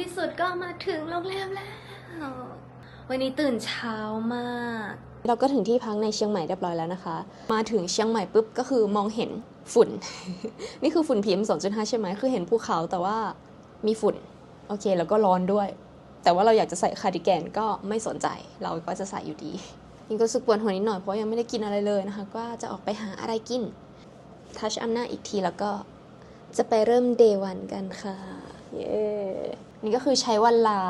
ที่สุดก็มาถึงโรงแรมแล้ว วันนี้ตื่นเช้ามาก เราก็ถึงที่พักในเชียงใหม่เรียบร้อยแล้วนะคะ มาถึงเชียงใหม่ปุ๊บก็คือมองเห็นฝุ่น นี่คือฝุ่น PM 2.5ใช่ไหมคือเห็นภูเขาแต่ว่ามีฝุ่น โอเค แล้วก็ร้อนด้วย แต่ว่าเราอยากจะใส่คาร์ดิแกนก็ไม่สนใจ เราก็จะใส่อยู่ดีนี่ก็รู้สึกปวดหัวนิดหน่อยเพราะยังไม่ได้กินอะไรเลยนะคะ ก็จะออกไปหาอะไรกิน ทัชอันหน้าอีกทีแล้วก็จะไปเริ่มเดวันกันค่ะ เย้ นี่ก็คือใช้วันลา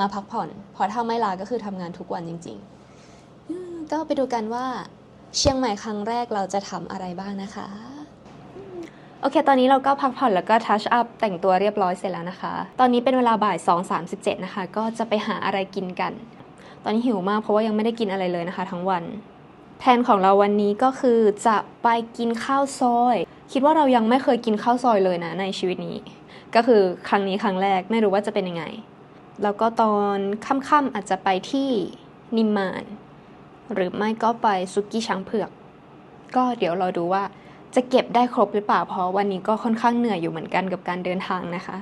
มาพักผ่อน เพราะถ้าไม่ลาก็คือทำงานทุกวันจริงๆ ก็ไปดูกันว่าเชียงใหม่ครั้งแรกเราจะทำอะไรบ้างนะคะ โอเค ตอนนี้เราก็พักผ่อนแล้วก็ทัชอัพแต่งตัวเรียบร้อยเสร็จแล้วนะคะ ตอนนี้เป็นเวลาบ่าย 2.37 นะคะ ก็จะไปหาอะไรกินกัน ตอนนี้หิวมากเพราะว่ายังไม่ได้กินอะไรเลยนะคะ ทั้งวัน แผนของเราวันนี้ก็คือจะไปกินข้าวซอย คิดว่าเรายังไม่เคยกินข้าวซอยเลยนะในชีวิตนี้ ก็คือครั้งนี้ครั้งแรกไม่รู้ว่าจะเป็นยังไง แล้วก็ตอนค่ำๆอาจจะไปที่นิมมาน หรือไม่ก็ไปซุกี้ช้างเผือก ก็เดี๋ยวเราดูว่าจะเก็บได้ครบหรือเปล่าเพราะวันนี้ก็ค่อนข้างเหนื่อยอยู่เหมือนกันกับการเดินทางนะคะ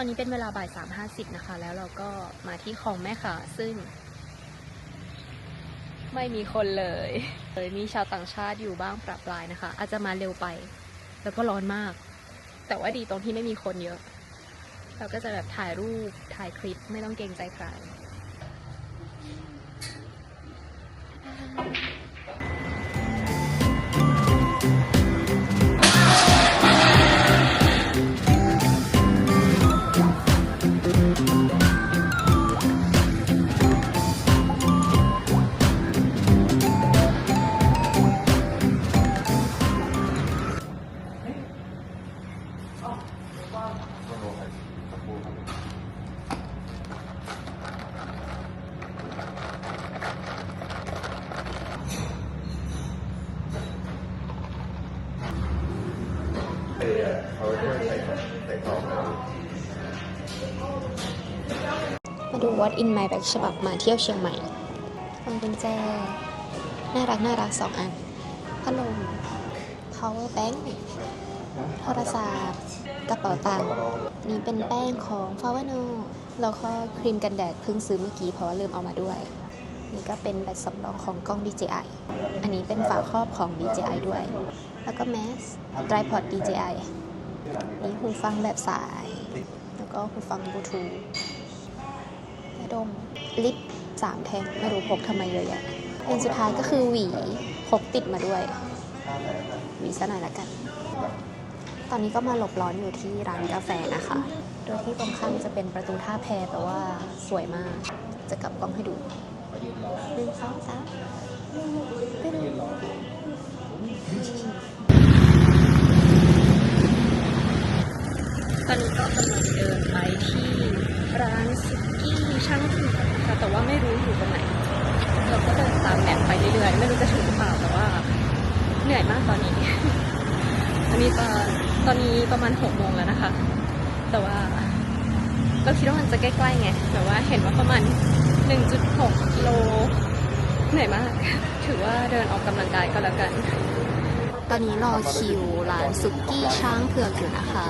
อนนี้เป็นเวลาบ่ายสามห้าสิบนะคะ แล้วเราก็มาที่คลองแม่ค่ะ ซึ่ง ไม่มีคนเลย เลยมีชาวต่างชาติอยู่บ้างประปรายนะคะ อาจจะมาเร็วไป แล้วก็ร้อนมาก แต่ว่าดีตรงที่ไม่มีคนเยอะ เราก็จะแบบถ่ายรูปถ่ายคลิปไม่ต้องเกรงใจใคร What in my bag ฉบับมาเที่ยวเชียงใหม่พวงกุญแจ น่ารักน่ารักสองอัน พัดลม power bank โทรศัพท์ กระเป๋าตังค์ นี่เป็นแป้งของ f a v a n o แล้วก็ครีมกันแดดเพิ่งซื้อเมื่อกี้เพราะว่าลืมเอามาด้วย นี่ก็เป็นแบตสำรองของกล้อง DJI อันนี้เป็นฝาครอบของ DJI ด้วย แล้วก็แมส tripod DJI นี่หูฟังแบบสาย แล้วก็หูฟังบลูทูธยา ดม ลิปสามแท่งไม่รู้พกทำไมเยอะแยะอันสุดท้ายก็คือหวีพกติดมาด้วยหวีซะหน่อยละกัน ตอนนี้ก็มาหลบร้อนอยู่ที่ร้านกาแฟนะคะ โดยที่ตรงข้ามจะเป็นประตูท่าแพแต่ว่าสวยมาก จะกลับกล้องให้ดูหนึ่งสองสามไปดูตอนนี้ก็กำลังเดินไปที่ร้านสุ กี้ช่างถึงค่ะแต่ว่าไม่รู้อยู่ตรงไหน เราก็เดินตามแมพไปเรื่อยๆ ไม่รู้จะถึงหรือเปล่าแต่ว่าเหนื่อยมากตอนนี้ อันนี้ตอนตอนนี้ประมาณหกโมงแล้วนะคะ แต่ว่าก็คิดว่ามันจะใกล้ๆไง แต่ว่าเห็นว่าประมาณ 1.6กิโลเหนื่อยมาก ถือว่าเดินออกกำลังกายก็แล้วกัน ตอนนี้รอคิวร้านสุกี้ช้างเผือกอยู่นะคะ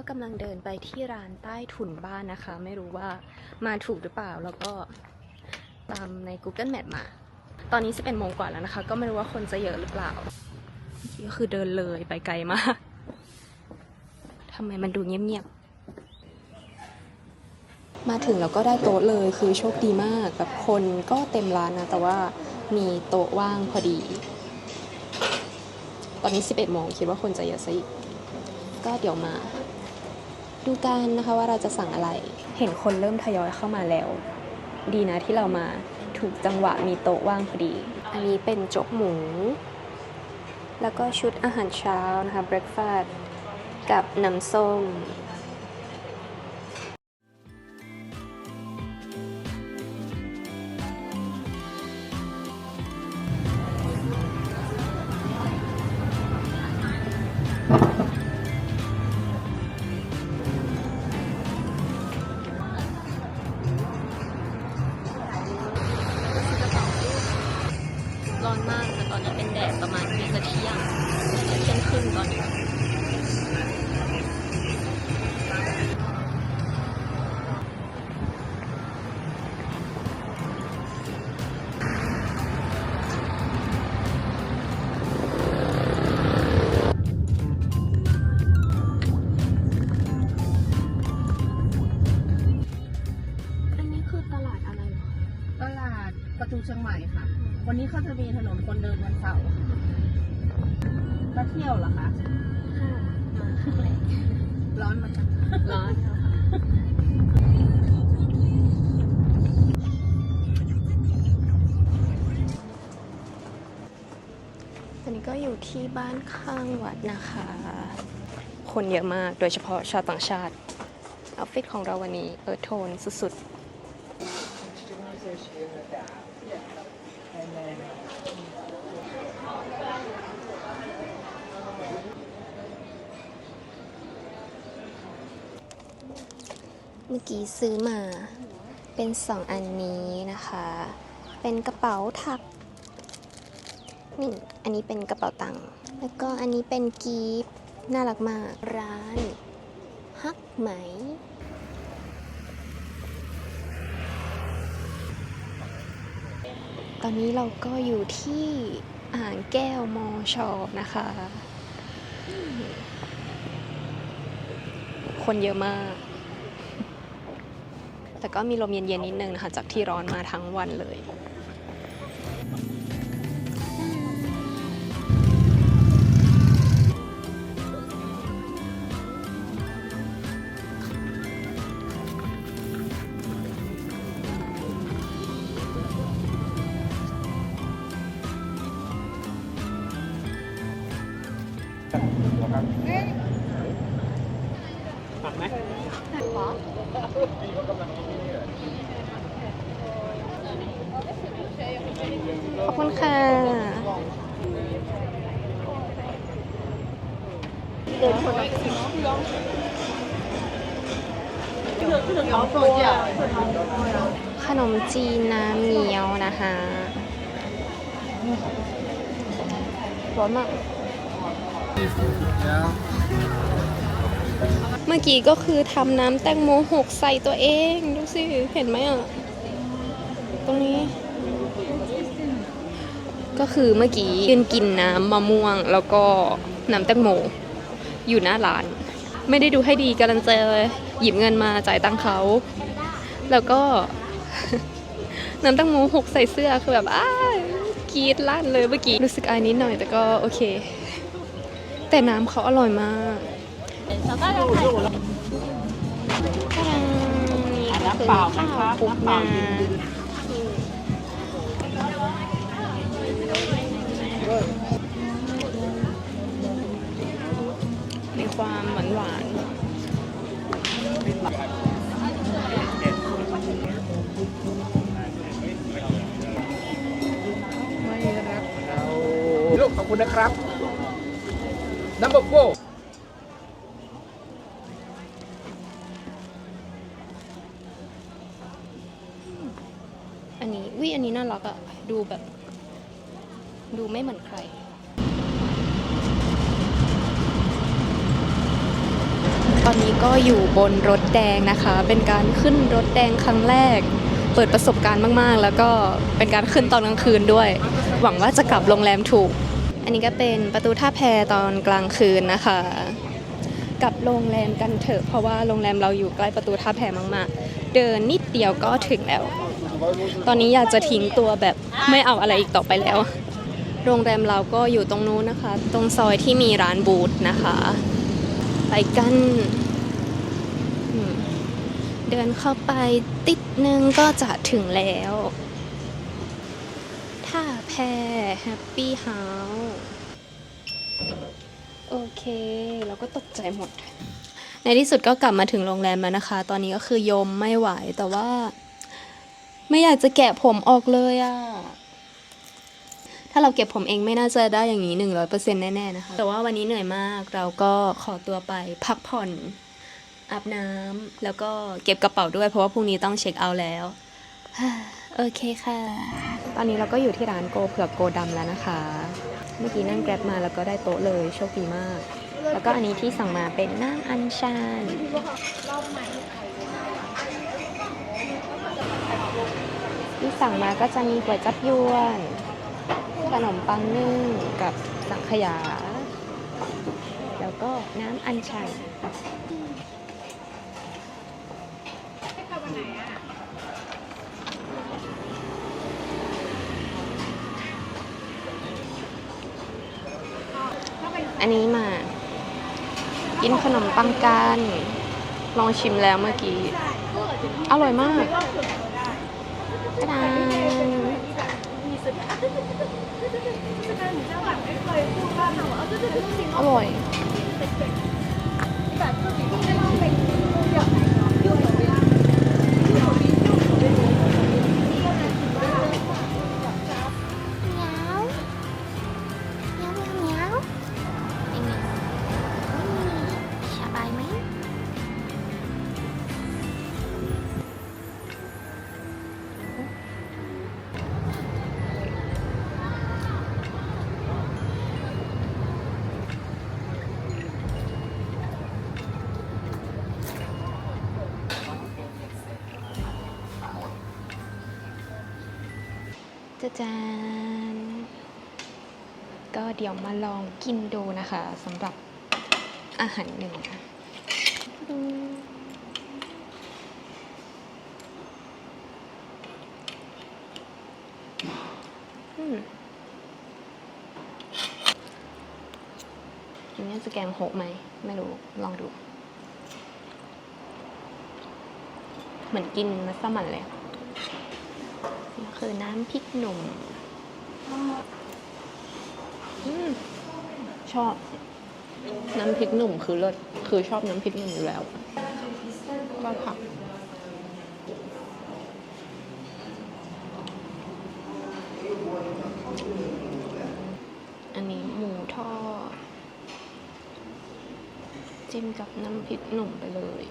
ก็กำลังเดินไปที่ร้านใต้ถุนบ้านนะคะ ไม่รู้ว่ามาถูกหรือเปล่าแล้วก็ตามใน Google Map มา ตอนนี้11โมงกว่าแล้วนะคะ ก็ไม่รู้ว่าคนจะเยอะหรือเปล่าก็คือเดินเลยไปไกลมากทำไมมันดูเงียบๆ มาถึงแล้วก็ได้โต๊ะเลยคือโชคดีมากแบบคนก็เต็มร้านนะ แต่ว่ามีโต๊ะว่างพอดี ตอนนี้ 11โมงคิดว่าคนจะเยอะซะอีกก็เดี๋ยวมา ดูกันนะคะว่าเราจะสั่งอะไร เห็นคนเริ่มทยอยเข้ามาแล้ว ดีนะที่เรามาถูกจังหวะมีโต๊ะว่างพอดี อันนี้เป็นโจ๊กหมู แล้วก็ชุดอาหารเช้านะคะ breakfast กับน้ำส้ม อนนี้ก็อยู่ที่บ้านข้างวัดนะคะ คนเยอะมากโดยเฉพาะชาวต่างชาติเอาฟิตของเราวันนี้เออโทนสุดๆเมื่อกี้ซื้อมาเป็นสองอันนี้นะคะ เป็นกระเป๋าถักนี่ อันนี้เป็นกระเป๋าตังค์แล้วก็อันนี้เป็นกีฟน่ารักมาก ร้าน ฮักไหม ตอนนี้เราก็อยู่ที่อ่างแก้วมอชอนะคะ คนเยอะมาก แต่ก็มีลมเย็นๆนิดนึงนะคะ จากที่ร้อนมาทั้งวันเลย ขอบคุณค่ะเดินคนขนมจีนน้ำเงี้ยวนะคะร้อนมาก เมื่อกี้ก็คือทำน้ำแตงโมหกใส่ตัวเองดูสิเห็นไหมอะตรงนี้ ก็คือเมื่อกี้ยืนกินน้ำมะม่วง แล้วก็น้ำแตงโม อยู่หน้าร้าน ไม่ได้ดูให้ดีกำลังจะหยิบเงินมาจ่ายตังเขา แล้วก็ น้ำแตงโมหกใส่เสื้อคือแบบอ้ากรีดลั่นเลยเมื่อกี้รู้สึกอายนิดหน่อยแต่ก็โอเค แต่น้ำเขาอร่อยมาก น้ำเปล่าไหมครับน้ำเปล่ามีความหวานหวานไม่รักลูกขอบคุณนะครับ number four อันนี้ วิอันนี้น่ารักอะดูแบบ ดูไม่เหมือนใครตอนนี้ก็อยู่บนรถแดงนะคะ เป็นการขึ้นรถแดงครั้งแรก เปิดประสบการณ์มากๆ แล้วก็เป็นการขึ้นตอนกลางคืนด้วย หวังว่าจะกลับโรงแรมถูก อันนี้ก็เป็นประตูท่าแพตอนกลางคืนนะคะ กลับโรงแรมกันเถอะเพราะว่าโรงแรมเราอยู่ใกล้ประตูท่าแพมากๆ เดินนิดเดียวก็ถึงแล้ว ตอนนี้อยากจะทิ้งตัวแบบไม่เอาอะไรอีกต่อไปแล้ว โรงแรมเราก็อยู่ตรงนู้นนะคะ ตรงซอยที่มีร้านบูธนะคะ ไปกันเดินเข้าไปติดนึงก็จะถึงแล้วท่าแพแฮปปี้เฮาส์โอเค เราก็ตกใจหมด ในที่สุดก็กลับมาถึงโรงแรมแล้วนะคะ ตอนนี้ก็คือยมไม่ไหวแต่ว่า ไม่อยากจะแกะผมออกเลยอะถ้าเราเก็บผมเองไม่น่าจะได้อย่างนี้หนึ่งร้อยเปอร์เซ็นต์แน่ๆนะคะ แต่ว่าวันนี้เหนื่อยมากเราก็ขอตัวไปพักผ่อนอาบน้ำแล้วก็เก็บกระเป๋าด้วยเพราะว่าพรุ่งนี้ต้องเช็คเอาท์แล้วโอเคค่ะ ตอนนี้เราก็อยู่ที่ร้านโกเผือกโกดำแล้วนะคะ เมื่อกี้นั่งแกร็บมาแล้วก็ได้โต๊ะเลยโชคดีมาก แล้วก็อันนี้ที่สั่งมาเป็นน้ำอัญชันที่ สั่งมาก็จะมีก๋วยจับยวน ขนมปังนึ่งกับสังขยา แล้วก็น้ำอัญชันอันนี้มา กินขนมปังกัน ลองชิมแล้วเมื่อกี้ อร่อยมาก ตาอร่อย จะจานก็เดี๋ยวมาลองกินดูนะคะสำหรับอาหารเหนึ่งอืมอันนี้จะแกงโหกไหม ไม่รู้ ลองดู เหมือนกินมัสมั่นเลย นี่คือน้ำพริกหนุ่มอมชอบ น้ำพริกหนุ่มคือเลิศคือชอบน้ำพริกหนุ่มอยู่แล้วก็ผักอันนี้หมูทอดจิ้มกับน้ำพริกหนุ่มไปเลย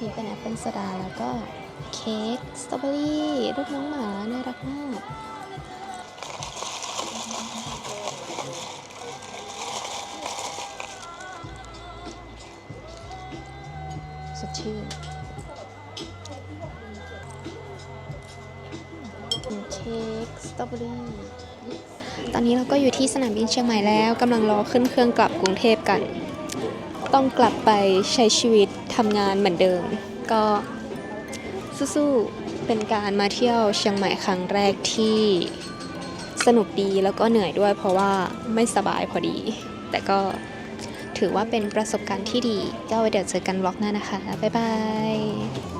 นี่เป็นแอปเปิลโซดาแล้วก็เค้กสตรอเบอรี่รูปน้องหมาน่ารักมากสดชื่นเป็นเค้กสตรอเบอรี่ตอนนี้เราก็อยู่ที่สนามบินเชียงใหม่แล้วกำลังรอขึ้นเครื่องกลับกรุงเทพกัน ต้องกลับไปใช้ชีวิตทำงานเหมือนเดิม ก็สู้ๆเป็นการมาเที่ยวเชียงใหม่ครั้งแรกที่สนุกดีแล้วก็เหนื่อยด้วยเพราะว่าไม่สบายพอดี แต่ก็ถือว่าเป็นประสบการณ์ที่ดีก็ไว้เดี๋ยวเจอกันวล็อกหน้านะคะ บ๊ายบาย